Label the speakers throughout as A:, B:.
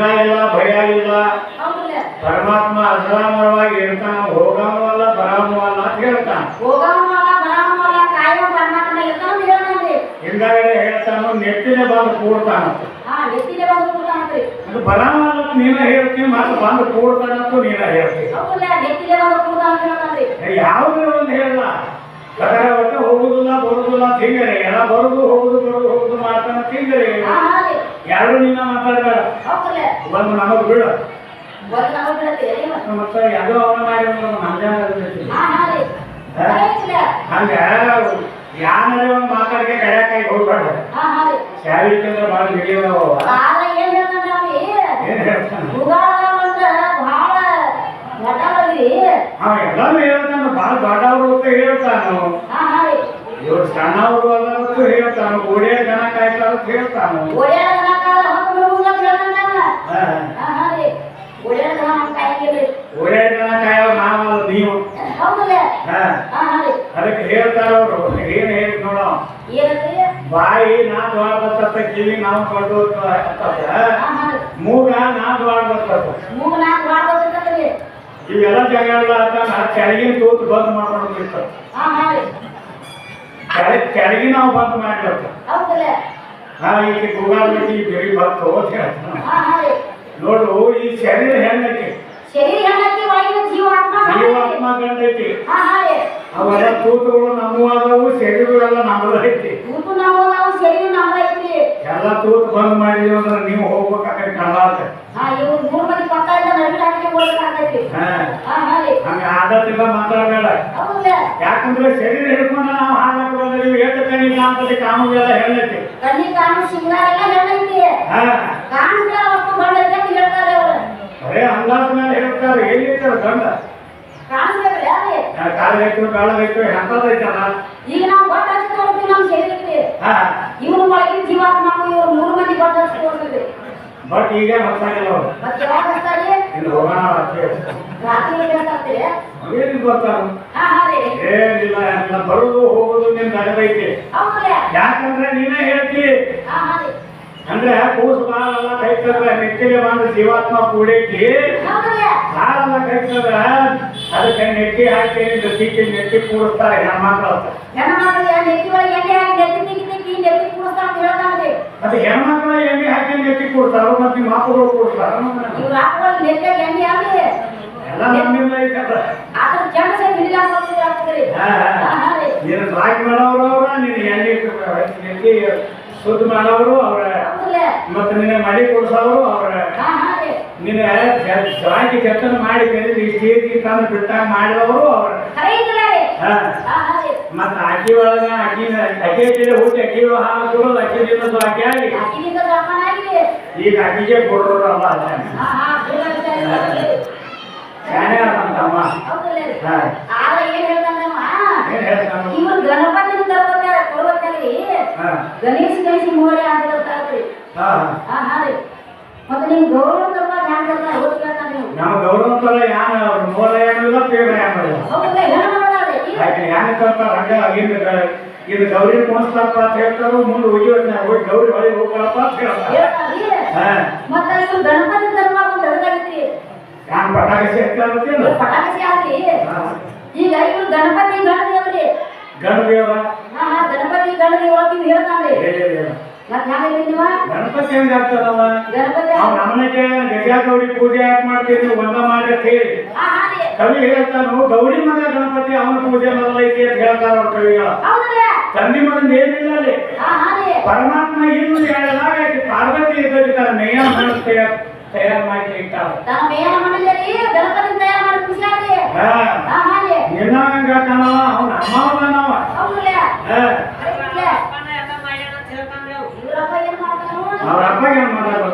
A: ನಿದ್ರಾ ಇಲ್ಲ ಭಯ ಇಲ್ಲ
B: ಹೌದಿಲ್ಲ
A: ಪರಮಾತ್ಮ ಅಜರಾಮರವಾಗಿ ಇರ್ತಾನ ಹೋಗಾನು ಅಲ್ಲ ಬರಾನು ಅಲ್ಲ ಅಂತ ಹೇಳ್ತಾನ
B: ಹೋಗವನಲ್ಲ ಬರವನಲ್ಲ ಕಾಯುವ ಪರಮಾತ್ಮ ಇರ್ತಾನ ಹೇಳ್ತಾನ್ರಿ
A: ಹಿಂದಾಗಡೆ ಹೇಳ್ತಾನು ನೆಟ್ಟಿನ ಬಂದು ಕೂಡ್ತಾನಂತ
B: ಹಾ ನೆತ್ತಿಗೆ ಬಂದು ಕೂತಾನ್ರಿ
A: ಅದು ಬರಾಮಲ್ಲ ನೀನ ಹೇಳ್ತೀನಿ ಮತ್ತೆ ಬಂದು ಕೂಡ್ತಾನಂತ ನೀನ ಹೇಳ್ತೀನಿ
B: ಹೌದಿಲ್ಲ ನೆತ್ತಿಗೆ ಬಂದು ಕೂತಾನ ಹೇಳ್ತಾನ್ರಿ
A: ಯಾವುದೇ ಒಂದು ಹೇಳಲ್ಲ ಅದರ ಒಟ್ಟು ಹೋಗುದಿಲ್ಲ ಬರುದಿಲ್ಲ ತಿಂಗರೆ ಎಲ್ಲ ಬರುದು ಹೋಗುದು ಬರುದು ಹೋಗುದು ಮಾಡ್ತಾನ ತಿಂಗರೆ
B: ಹಾ ಹಾ ರೀ
A: ಎರಡು ನೀನ ಮಾತಾಡಬೇಡ ಒಂದು ನಮಗ್ ಬಿಡು ಮತ್ತೆ. ಯಾವುದೋ ಅವನ ಮಾಡಿ. ಹಂಗ ಯಾರೇ ಒಂದು ಮಾತಾಡಿಗೆ ಕಡ್ಯಾಕಾಯಿ ಹೋಗ್ಬೇಡ
B: ಹಾ ಹಾ ರೀ.
A: ಶಾವಿಕಂದ್ರೆ ಭಾಳ
B: ಏನ್
A: ಏನ್ ಹೇಳ್ತಾನ? ಎಲ್ಲಾನು ಹೇಳ್ತಾನ. ಭಾಳ ದೊಡ್ಡವರು ಅಂತ ಹೇಳ್ತಾನು ಇವ್ರು ಸಣ್ಣವರು ಅದರಂತೂ ಹೇಳ್ತಾನು. ಓಡಿಯ ಜನ ಕಾಯ್ತಾರ ಅಂತ ಹೇಳ್ತಾನು
B: ಕಾಯಿಗೆ
A: ಓಡಿಯ ಜನ ಕಾಯೋ ನಾವಲ್ಲ ನೀವು.
B: ಹೌದಲ್ಲ?
A: ಹಾ.
B: ಹಾ ಹಾ ರೀ
A: ಅದಕ್ಕೆ ಹೇಳ್ತಾರ ಅವರು. ಏನ್ ಹೇಳಿ ನೋಡ.
B: ಏನಂದ್ರಿ?
A: ಬಾಯಿ ನಾ ದ್ವಾಡ್ಬತ್ತ ಕಿವಿ ನಾವು ಕೊಡು
B: ಹಾ ಹಾ. ರೀ
A: ಮೂಗ ನಾ ದ್ವಾಡ್ಬತ್ತ
B: ಮೂಗ ನಾಲ್ಕು ಮಾಡ್ಬೋದಂತಂದ್ರಿ
A: ಇವೆಲ್ಲ ಜಾಗ ಎಲ್ಲ ಆತ ಕೆಳಗಿನ ತೂತು ಬಂದ್ ಮಾಡ್ಕೊಂಡು
B: ಹಾ ಹಾ ರೀ.
A: ಕೆಳಗೆ ಕೆಳಗೆ ನಾವು ಬಂದ್ ಮಾಡ್ಬೇಕು.
B: ಹೌದಲ್ಲ?
A: ಹಾ ಈಗ ಗುಗಾಡ್ಬಿಟ್ಟು ಈ ಬೆರಿ ಬಂತು ಅಂತ ಹೇಳ್ತಾನೆ.
B: ಹಾ ಹಾ ರೀ.
A: ನೋಡು ಈ ಶರೀರ ಹೆಂಗೈತಿ?
B: ಶರೀರ ಹೆಂಗೈತಿ ಒಳಗಿನ ಜೀವಾತ್ಮ
A: ಜೀವಾತ್ಮ
B: ಹಾ ರೀ
A: ಅವೆಲ್ಲ ತೂತುಗಳು ನಮ್ಮವಾದವು ಶರೀರ ಎಲ್ಲ ನಮ್ಮದು ಐತಿ
B: ನಾವು ನಾವು ಶರೀರ ನಮ್ಮದೈತಿ. ಐತಿ
A: ಎಲ್ಲ ತೂತು ಬಂದ್ ಮಾಡಿದೀವಿ ಅಂದ್ರೆ ನೀವು ಹೋಗ್ಬೇಕಾದ್ರೆ
B: ಕಳ್ಳಾದ ಇವ್ರು ಮೂರು ಮಂದಿ ಪಕ್ಕ ಇಲ್ಲ ನಡುವೆ ಹಾಕಿ ಹೋಗ್ಬೇಕಾಗೈತಿ
A: ಹಂಗ ಆದತ್ತಿಲ್ಲ ಮಾತಾಡಬೇಡ ಯಾಕಂದ್ರೆ ಶರೀರ ಹಿಡ್ಕೊಂಡು ನಾವು ಹಾಡಕ್ಕೆ ಬಂದಿದ್ದೀವಿ ಏತ ಕಣ್ಣಿಲ್ಲ ಅಂತಲ್ಲಿ ಕಾಮುಗೆಲ್ಲ ಹೇಳೈತಿ
B: ಕಣ್ಣಿ ಕಾಮು ಸಿಂಗಾರ ಎಲ್ಲ ಹೇಳೈತಿ ಕಾಣಿಸ್ತಾರ ವಸ್ತು ಬಂದೈತೆ ಹೇಳ್ತಾರೆ ಅವ್ರು.
A: ಬರೇ ಅಂದಾಜ್ ಮೇಲೆ ಹೇಳ್ತಾರೆ ಎಲ್ಲಿರ್ತಾರ ಗಂಡ? ಕಾಲ ಕಾಲ ಎಂತದೈತಲ್ಲ
B: ಈಗ ನಾವು ಗೊತ್ತ ಹಚ್ಚಿ ತೋರಿಸ್ತೀವಿ ನಮ್ಮ ಶರೀರಕ್ಕೆ.
A: ಹಾ.
B: ಇವ್ರು ಒಳಗಿನ ಜೀವಾತ್ಮ ನಾವು ಇವ್ರು ಮೂರು ಮಂದಿ ಹಚ್ಚಿ
A: ಬಟ್ ಈಗ ಗೊತ್ತಾಗಿಲ್ಲ ಅವ್ರು.
B: ಮತ್ತೆ ಯಾವಾಗ ಹಚ್ತಾರೆ
A: ಇನ್ನು ಹೋಗೋಣ ರಾತ್ರಿ
B: ರಾತ್ರಿ ಹೇಳ್ತಾರೆ
A: ಅವೇನಿಗೆ ಗೊತ್ತಾರ
B: ಹಾ ಹಾ ರೀ.
A: ಏನಿಲ್ಲ ಏನಿಲ್ಲ ಬರುದು ಹೋಗುದು ನಿಮ್ ನಡೆದೈತಿ ಯಾಕಂದ್ರೆ ನೀನೇ ಹೇಳ್ತಿ ಅಂದ್ರೆ ಕೂಸು ಬಾಳೆಲ್ಲ. ಬಂದು ಜೀವಾತ್ಮ ಕೂಡೈತಿ ಬಾಳೆಲ್ಲ ಕೈತಂದ್ರ ಅದಕ್ಕೆ ನೆಟ್ಟಿ ಹಾಕಿ ನೆಟ್ಟಿ ನೆಟ್ಟಿ ಕೂಡಿಸ್ತಾರೆ ಹೆಣ್ಮಕ್ಳು ಅದು ಹೆಣ್ಮಕ್ಳ ಎಣ್ಣೆ ಹಾಕಿ ನೆಟ್ಟಿ ಕೂಡ್ತಾರ ಮತ್ತೆ ಮಾತುಗಳು ಕೂಡ್ತಾರ
B: ಇವ್ರು ಹಾಕೊಳ್ಳಿ ನೆತ್ತಾಗ ಎಣ್ಣೆ ಹಾಕಿ.
A: ಎಲ್ಲ ನಮ್ಮಿಂದ ಐತಲ್ಲ ನೀನು ರಾಗಿ ಮಾಡೋರು ಅವ್ರ ನೀನು ಎಣ್ಣೆ ನೆಟ್ಟಿ ಶುದ್ಧ ಮಾಡೋರು ಅವ್ರ. ಮತ್ತೆ ನಿನ್ನ ಮಡಿ ಕೊಡ್ಸೋರು ಅವ್ರ ನಿನ್ನ ರಾಗಿ ಕೆತ್ತನ ಮಾಡಿ ಕರೀಲಿ ಸ್ಟೇಜ್ ತಂದು ಬಿಟ್ಟಾಗ ಮಾಡಿದವರು ಅವ್ರ ಮತ್ತೆ ಅಕ್ಕಿ ಒಳಗ ಅಕ್ಕಿ ಅಕ್ಕಿ ಹಚ್ಚಿದ ಹುಟ್ಟಿ ಅಕ್ಕಿ ಹಾಲು ಕೊಡೋದು ಅಕ್ಕಿ ತಿನ್ನೋದು ಅಕ್ಕಿ ಆಗಿ. ಈಗ ಅಕ್ಕಿಗೆ ಕೊಡೋರು ಅಲ್ಲ ಶಾಣೆ ಅಂತಮ್ಮ ಹಾ
B: ಏನ್ ಹೇಳ್ತಾನಮ್ಮ?
A: ಏನ್ ಹೇಳ್ತಾನು ಹಾ.
B: ಗಣೇಶ ಗಣೇಶ ಅಂತ ಹೇಳ್ತಾರ್ರಿ
A: ಹಾ.
B: ಹಾ ರೀ. ಮತ್ತೆ ನಿಮ್ ಗೌರವ? ತರ್ಬೇಕು ಹ್ಯಾಂಗ ನೀವು?
A: ನಮ್ಮ ಗೌರವ ತರ ಯಾನ ಮೂಲ ಏನಿಲ್ಲ ಪೇಡ ಏನಿಲ್ಲ
B: ಹೌದಲ್ಲ ಮಾಡೋದಾದ್ರೆ ಈಗ
A: ಯಾಕೆ ಯಾನ ತರ್ತಾರ ಹಂಗ ಇದು ಇದು ಗೌರಿ ಕುಣಿಸ್ತಾರಪ್ಪ ಅಂತ ಹೇಳ್ತಾರೋ ಮುಂದೆ ಹೋಗಿ ಹೋಗಿ ಗೌರಿ ಹೊಳಿ ಹೋಗ್ತಾರಪ್ಪ ಅಂತ ಹೇಳ್ತಾರೆ.
B: ಮತ್ತೆ ಗಣಪತಿ ಧರ್ಮ ಅಂತ ಹೇಳ್ದಾಗೈತಿ
A: ಯಾನ್ ಪಟಾಕಿ ಸೇರ್ತಾರತ್ತಿಲ್ಲ
B: ಪಟಾಕಿ ಆದ್ರಿ
A: ಹಾ.
B: ಈಗ ಇವ್ರು ಗಣಪತಿ ಗಣ ಹಾ ಹಾ ಗಣಪತಿ ಗಣ ಅಂತ
A: ಗಣಪತಿ ಹೆಂಗ್ ಆಗ್ತದವ ನಮ್ಮನೆಗೆ ಗಜಾ ಗೌರಿ ಪೂಜೆ ಯಾಕೆ ಮಾಡ್ತೀರಿ ಒಂದ ಮಾಡಿ ಅಂತ ಹೇಳಿ ಕವಿ ಹೇಳ್ತಾನು ಗೌರಿ ಮನೆ ಗಣಪತಿ ಅವನ ಪೂಜೆ ಮಾಡಲೈತಿ ಅಂತ ಹೇಳ್ತಾರ ಅವ್ರ ಕವಿಗಳು. ತಂದಿ ಮಗನ್ ಏನಿಲ್ಲ ಅಲ್ಲಿ. ಪರಮಾತ್ಮ ಇನ್ನು ಹೇಳಲಾಗೈತಿ ಪಾರ್ವತಿ ಇದ್ದಿರ್ತಾರ ಮೇಯ ಮನಸ್ಸು ತಯಾರು ತಯಾರು ಮಾಡಿ ಇಟ್ಟಾರ
B: ತನ್ನ ಗಣಪತಿ ತಯಾರು ಮಾಡಿ
A: ನಿನ್ನ ಹಂಗ ಕಾಣವ ಅವ್ನ ಅಮ್ಮವನವ
B: ಅಪ್ಪ ಏನ್ ಮಾಡೋದು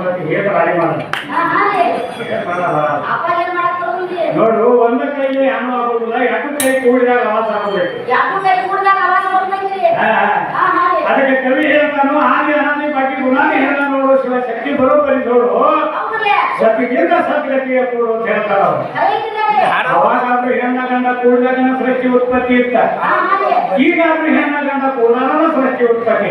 A: ನೋಡು ಒಂದು ಕೈಲಿ ಹಣ್ಣು ಆಗೋದಿಲ್ಲ ಎರಡು ಕೈ ಕೂಡಿದಾಗ ಆವಾಸ ಆಗಬೇಕು. ಅದಕ್ಕೆ ಕವಿ ಹೇಳ್ತಾನೋ ಹಾಗೆ ಹಾನಿ ಬಾಕಿ ಗುಣಾನಿ ಹೇಳ ನೋಡು ಶಿವ ಶಕ್ತಿ ಬರೋಬ್ಬರಿ ನೋಡು. ಸತ್ತಿಗಿಂತ ಸತ್ಗತಿಯ ಕೂಡು ಅಂತ ಹೇಳ್ತಾರ ಅವಾಗಾದ್ರೂ ಹೆಣ್ಣ ಗಂಡ ಕೂಡಿದಾಗ ಸೃಷ್ಟಿ ಉತ್ಪತ್ತಿ ಇತ್ತ? ಈಗಾದ್ರೂ ಹೆಣ್ಣ ಗಂಡ ಕೂಡ ಸೃಷ್ಟಿ ಉತ್ಪತ್ತಿ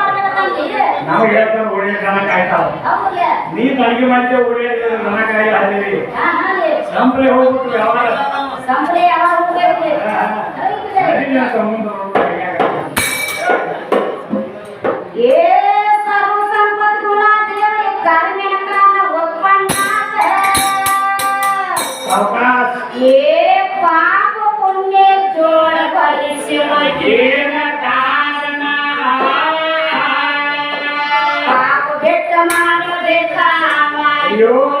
A: ನಾವು ಹೇಳ್ತಾರೆ ಉಳಿಯ ಕಾಯ್ತಾವ. ನೀ ನನಗೆ ಮಾಡಿದ್ರೆ ಉಳಿಯ
B: ನನಗಾಯಿ ಅಲ್ಲಿ
A: ಸಂಪ್ರೆ ಹೋಗ್ಬಿಟ್ಟು ಯಾವಾಗ?
B: ಸಂಪ್ರೆ ಯಾವಾಗ ಹೋಗ್ಬೇಕು? yo.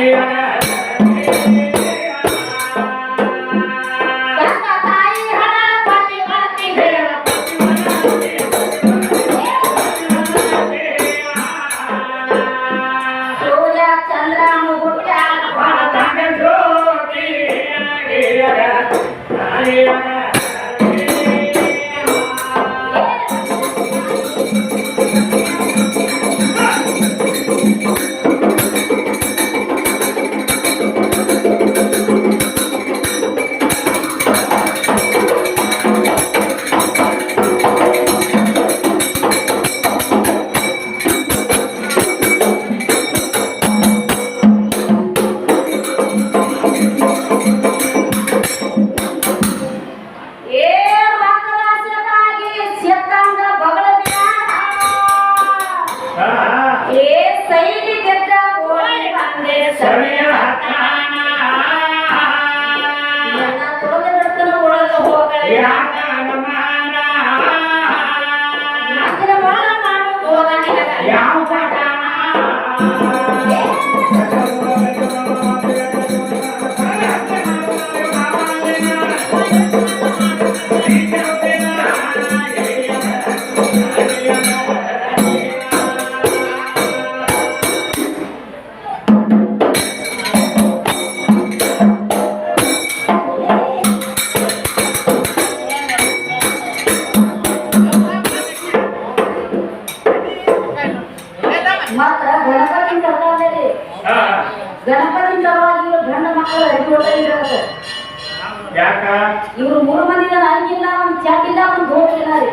B: Maria, né? ಗಣಪತಿ ಸಲುವಾಗಿ ಇವ್ರು ಗಂಡ ಮಕ್ಕಳು ಇವರು
A: ಯಾಕ?
B: ಇವ್ರು ಮೂರು ಮಂದಿ ಹಂಗಿಲ್ಲ ಒಂದು ಚಾಟಿಲ್ಲ ಒಂದು ಇಲ್ಲ ರೀ.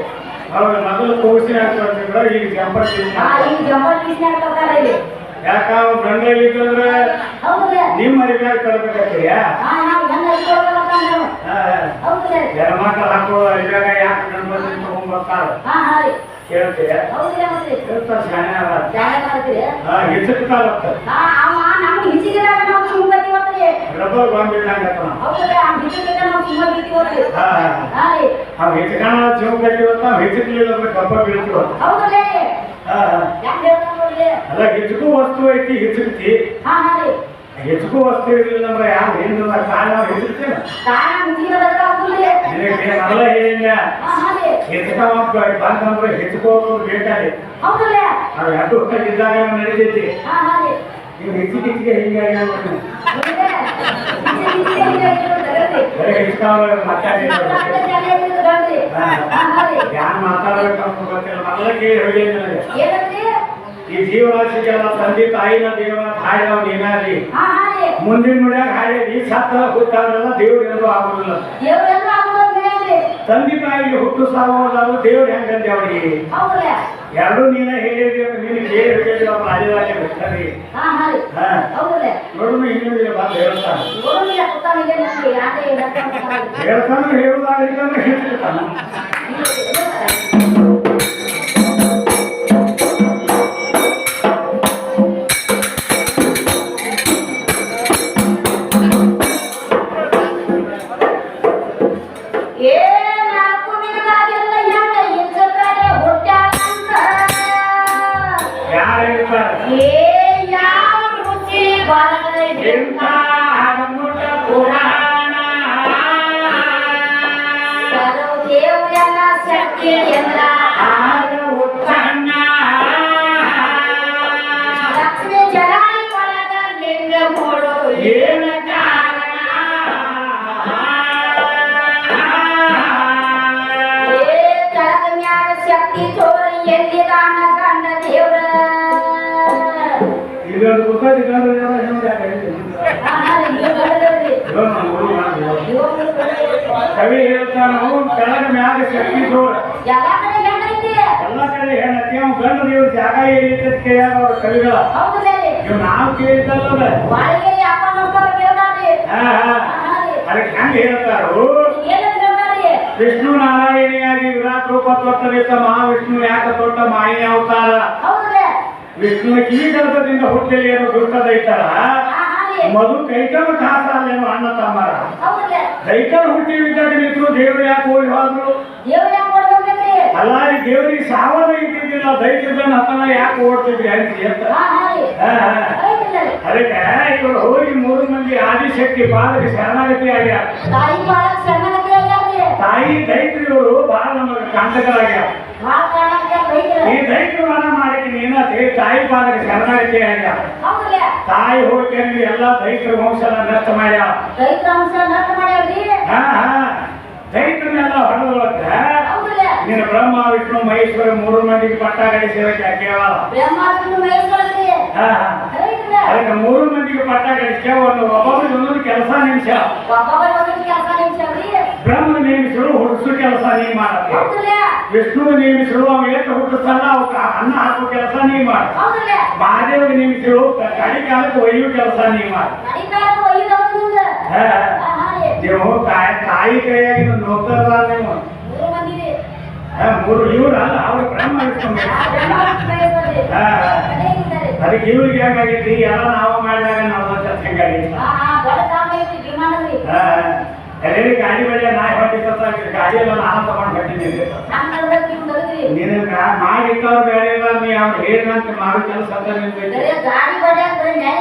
A: ಅವ್ರ ಮೊದಲು ಈಗ ಜಂಪರ್
B: ಇಲ್ಲಿ.
A: ಯಾಕ ಅವ್ರು ಗಂಡ ಇಲ್ಲಿದ್ರೆ
B: ಹೌದಲ್ಲ
A: ನಿಮ್ಮ ಮರಿಗಾಗಿ ಕಳ್ಬೇಕಾಗ್ತೀಯ
B: ಹಾ ನಾವು ಹೆಂಗ ಇಟ್ಕೊಳ್ಬೇಕಂತ ನಾವು ಹೌದಲ್ಲ
A: ಹೆಣ್ಮಕ್ಳು ಹಾಕೋ ಯಾಕೆ ಗಣಪತಿ ತಗೊಂಡ್ಬರ್ತಾರ
B: ಹಾ ಹಾ ರೀ.
A: ಕೇಳ್ತೀಯ?
B: ಹೌದಲ್ಲ ಮತ್ತೆ
A: ಹೇಳ್ತಾರ ಶಾಣೆ ಅದ
B: ಜಾಗ ಮಾಡ್ತೀರಿ?
A: ಹಾ ಹಿಚ್ಚಕ್ಕಾಗತ್ತ
B: ಹಾ ಅವ ನಮ್ಗೆ ಹಿಚಿಗಿದಾಗ ನಾವು ಸುಮ್ಮನೆ ಇವತ್ರಿ
A: ರಬ್ಬರ್ ಬಾಂಬ್ ಇದ್ದಂಗ
B: ಹೌದಲ್ಲ ಆ ಹಿಚಿಗಿದಾಗ ನಾವು ಸುಮ್ಮನೆ ಬಿಟ್ಟಿವತ್ರಿ
A: ಹಾ
B: ಹಾ. ರೀ.
A: ಅವ್ ಹಿಚ್ಕಣ ಜೀವ ಕಟ್ಟಿವತ್ತ ಅವ್ ಹಿಚ್ಚಕ್ಲಿಲ್ಲ ಅಂದ್ರೆ ಕಬ್ಬ ಬೀಳ್ತಿವ
B: ಹೌದಲ್ಲ
A: ಹಾ
B: ಯಾಕೆ
A: ಅಲ್ಲ ವಸ್ತು ಐತಿ ಹಿಚ್ಚಕ್ತಿ
B: ಹಾ ಹಾ ರೀ.
A: ಹಿಚ್ಚಕು ವಸ್ತು ಇರಲಿಲ್ಲ ಅಂದ್ರೆ ಯಾರು ಏನು ಕಾಲ ಹಿಚ್ಚಕ್ತಿಲ್ಲ
B: ತಾನ ಹಿಚಿಗಿದಾಗ ಹೌದಲ್ಲ
A: ನಿನಗೆ ಮೊದಲ ಹೇಳಿಲ್ಲ
B: ಹಾ ಹಾ ರೀ
A: ಹಿಚ್ಕವ ಬಂತಂದ್ರೆ ಹೆಚ್ಚುಕೋದು ಬೇಕಾಗಿ ನಾವು ಎರಡು ಇದ್ದಾಗ ನಡೀತೈತಿ?
B: ಹಾ ರೀ
A: ನೀವು ಹೆಚ್ಚು ಹೆಚ್ಚಿಗೆ ಹಿಂಗಾಗಿ
B: ಮಾತಾಡ್ಬೇಕು ಹಿಂಗೆ
A: ಮಾತಾಡ್ಬೇಕಂತ ಗೊತ್ತಿಲ್ಲ. ಮೊದಲ ಕೇಳಿ ಹೇಳಿ. ನನಗೆ
B: ಏನಂದ್ರಿ
A: ಜೀವರಾಶಿಗೆ ಜೀವರಾಶಿಗೆಲ್ಲ ತಂದೆ ತಾಯಿನ ದೇವರ ತಾಯಿನ ನೀನಾದಿ
B: ಹಾ ಹಾ ರೀ.
A: ಮುಂದಿನ ನುಡಿಯಾಗ ಹಾಗೆ ಈ ಸತ್ತ ಹುಟ್ಟಾರಲ್ಲ ದೇವ್ರ ಎಂದು ಆಗುದಿಲ್ಲ. ತಂದೆ ತಾಯಿಗೆ ಹುಟ್ಟು ಸಾವು ದೇವ್ರ ಹೆಂಗಂತೆ ಅವರಿಗೆ? ಎರಡು ನೀನ ಹೇಳಿದ್ರಿ ನಿನಗೆ ಹೇಳಿದ್ರಿ ಅವ್ರು ಹೇಳ್ತಾನೆ
B: ಹೇಳ್ತಾನೆ ಗಂಡದವ್ರಿ.
A: ಕವಿ ಹೇಳ್ತಾನು ಕೆಳಗ ಮ್ಯಾಗ ಶಕ್ತಿ ಜೋರ
B: ಎಲ್ಲಾ ಕಡೆ ಗಂಡ ಐತಿ
A: ಎಲ್ಲ ಕಡೆ ಹೆಣ್ಣತಿ ಅವ್ನು ಗಂಡು ನೀವು ಜಾಗ ಏರಿತ ಕೇಳ್ಯಾರ ಅವ್ರ ಕವಿಗಳ
B: ಹೌದಲ್ಲ ರೀ
A: ಇವ್ ನಾವು ಕೇಳಿದ್ದಲ್ಲ
B: ಬಾಳಿಗೆ ಅಪ್ಪ ನೋಡ್ತಾರ ಕೇಳ್ದಾರ್ರಿ
A: ಹಾ ಹಾ
B: ಹಾ ರೀ
A: ಅದಕ್ಕೆ ಹೆಂಗ್ ಹೇಳ್ತಾರು ವಿಷ್ಣು ನಾರಾಯಣಿಯಾಗಿ ವಿರಾಟ್ ರೂಪ ತೊಟ್ಟರಿತ ಮಹಾವಿಷ್ಣು ಯಾಕ ತೊಟ್ಟ ಮಾಯಿ ಅವತಾರ?
B: ವಿಷ್ಣು
A: ವಿಷ್ಣುವಿನ ಕಿವಿ ಗರ್ಭದಿಂದ ಹುಟ್ಟಲಿ ಏನೋ ದುಷ್ಟದ ದೈತರ
B: ಮಧು ಹಾ ರೀ.
A: ಅಲ್ಲೇನು ಅಣ್ಣ ತಮ್ಮರ? ಕೈಕಲ್ ಹುಟ್ಟಿ ನಿಂತರು ದೇವ್ರು ಯಾಕೆ ಹೋಗಿ ಹೋದ್ರು? ಅಲ್ಲ ಈ ದೇವರಿಗೆ ಸಾವನ್ನ ಇದ್ದಿದ್ದಿಲ್ಲ ದೈತ್ಯದನ್ನ ಹತನ ಯಾಕೆ ಓಡ್ತಿದ್ರಿ ಅಂತ? ಅದಕ್ಕೆ ಇವರು ಹೋಗಿ ಮೂರು ಮಂದಿ ಆದಿಶಕ್ತಿ ಪಾದಕ್ಕೆ ಶರಣಾಗತಿ ಆಗ್ಯಾರ
B: ತಾಯಿ ಬಾಳಕ್ ಶರಣಾಗತಿ ಆಗ್ಯಾರ್ರಿ
A: ತಾಯಿ ದೈತ್ರಿ ಇವರು ಬಹಳ ನಮಗೆ ಕಾಂತಕರಾಗ್ಯಾರ ಈ ದೈತ್ರಿ. ವನ ಮಾಡಿದ ನೀನ ತಾಯಿ ಪಾದಕ್ಕೆ ಶರಣಾಗತಿ ಆಗ್ಯಾರ ತಾಯಿ ಹೋಗಿ ಎಲ್ಲ ದೈತ್ರ ವಂಶನ ನಷ್ಟ ಮಾಡ್ಯಾರ
B: ದೈತ್ರ ವಂಶ ನಷ್ಟ ಮಾಡ್ಯಾರ್ರಿ
A: ಹಾ ಹಾ. ದೈತ್ರನೆಲ್ಲ
B: ಹೌದಲ್ಲ
A: ನೀನು ಬ್ರಹ್ಮ ವಿಷ್ಣು ಮಹೇಶ್ವರ ಮೂರು ಮಂದಿಗೆ ಪಟ್ಟ ಗಡಿಸಿರಕ್ಕೆ ಹಾಕ್ಯಾವ
B: ಬ್ರಹ್ಮಾವಿಷ್ಣು ಮಹೇಶ್ವರರಿ ಮಹೇಶ್ವರ
A: ಅದಕ್ಕೆ ಮೂರು ಮಂದಿಗೆ ಪಟ್ಟ ಗಡಿಸ್ಕೆ ಒಂದು ಒಬ್ಬೊಬ್ಬರಿಗೆ ಒಂದೊಂದು ಕೆಲಸ ನಿಮಿಷ. ಬ್ರಹ್ಮ ನೇಮಿಸಲು ಹುಡುಸು ಕೆಲಸ ನೀ
B: ವಿಷ್ಣುವ
A: ವಿಷ್ಣು ನೇಮಿಸಲು ಅವ ಏಕ ಹುಟ್ಟಿಸ್ತಾನ ಅವಕ್ಕ ಅನ್ನ ಹಾಕೋ ಕೆಲಸ ನೀ ಮಾಡ. ಮಹಾದೇವ ನೇಮಿಸಲು ಕಡಿ ಕಾಲಕ್ಕೆ ಒಯ್ಯುವ ಕೆಲಸ ನೀ ಮಾಡ.
B: ಕಡಿಕಾಲಕ್ಕೆ
A: ನೀವು ತಾಯಿ ತಾಯಿ ಕೈಯಾಗಿ ನೋಡ್ತಾರಲ್ಲ ನೀವು?
B: ಮೂರು
A: ಇವ್ರು ಅಲ್ಲ ಅವ್ರು ಬ್ರಹ್ಮ ವಿಷ್ಣು. ಅದಕ್ಕೆ ಇವ್ರಿಗೆ ಹೆಂಗಾಗೈತಿ ಎಲ್ಲ ನಾವು ಮಾಡಿದಾಗ ನಾವು ಹೆಂಗಾಗೈತಿ ಗಾಡಿ ಬೆಳೆ ನಾ ಹೊಟ್ಟಿತ್ತ ಗಾಡಿ ಎಲ್ಲ ನಾನು ತಗೊಂಡು ಹೊಟ್ಟಿದ್ದೀನಿ
B: ನಮ್ಮ ನಡುವೆ ನೀವು ನಡುದ್ರಿ
A: ನೀನು ಮಾಡಿಟ್ಟವ್ರು ಬೇರೆ ಇಲ್ಲ ನೀ ಅವ್ರು ಹೇಳಿದಂತೆ ಮಾಡೋ ಕೆಲಸ
B: ಗಾಡಿ ಬಡ್ಯಾಕ ಬರೇ ನ್ಯಾಯ